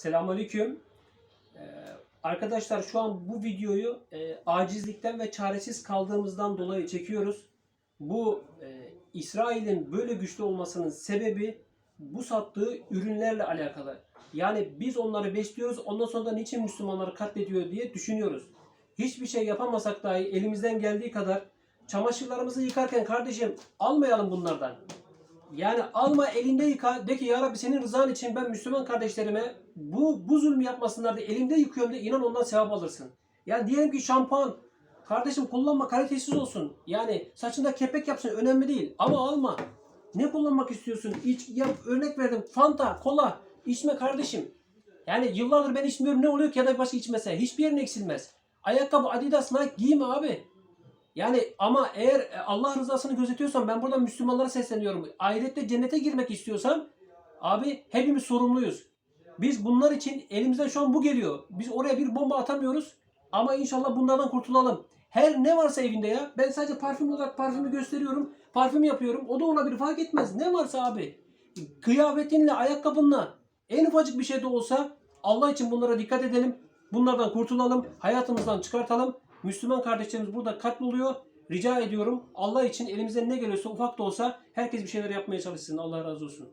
Selamünaleyküm. Ee, arkadaşlar şu an bu videoyu e, acizlikten ve çaresiz kaldığımızdan dolayı çekiyoruz. Bu e, İsrail'in böyle güçlü olmasının sebebi bu sattığı ürünlerle alakalı. Yani biz onları besliyoruz ondan sonra da niçin Müslümanları katlediyor diye düşünüyoruz. Hiçbir şey yapamasak dahi elimizden geldiği kadar çamaşırlarımızı yıkarken kardeşim almayalım bunlardan. Yani alma elinde yıka de ki ya Rabbi senin rızan için ben Müslüman kardeşlerime bu bu zulmü yapmasınlar diye elimde yıkıyorum de inan ondan sevap alırsın. Yani diyelim ki şampuan kardeşim kullanma kalitesiz olsun. Yani saçında kepek yapsın önemli değil ama alma. Ne kullanmak istiyorsun? İç, yap, örnek verdim. Fanta, kola içme kardeşim. Yani yıllardır ben içmiyorum ne oluyor ki ya da başka içmese. Hiçbir yerin eksilmez. Ayakkabı Adidas Nike giyme abi. Yani ama eğer e, Allah rızasını gözetiyorsan ben buradan Müslümanlara sesleniyorum. Ahirette cennete girmek istiyorsan abi hepimiz sorumluyuz. Biz bunlar için elimizden şu an bu geliyor. Biz oraya bir bomba atamıyoruz ama inşallah bunlardan kurtulalım. Her ne varsa evinde ya. Ben sadece parfüm olarak parfümü gösteriyorum. Parfüm yapıyorum. O da ona bir fark etmez. Ne varsa abi. Kıyafetinle, ayakkabınla en ufacık bir şey de olsa Allah için bunlara dikkat edelim. Bunlardan kurtulalım. Hayatımızdan çıkartalım. Müslüman kardeşlerimiz burada katloluyor. Rica ediyorum Allah için elimizden ne geliyorsa ufak da olsa herkes bir şeyler yapmaya çalışsın. Allah razı olsun.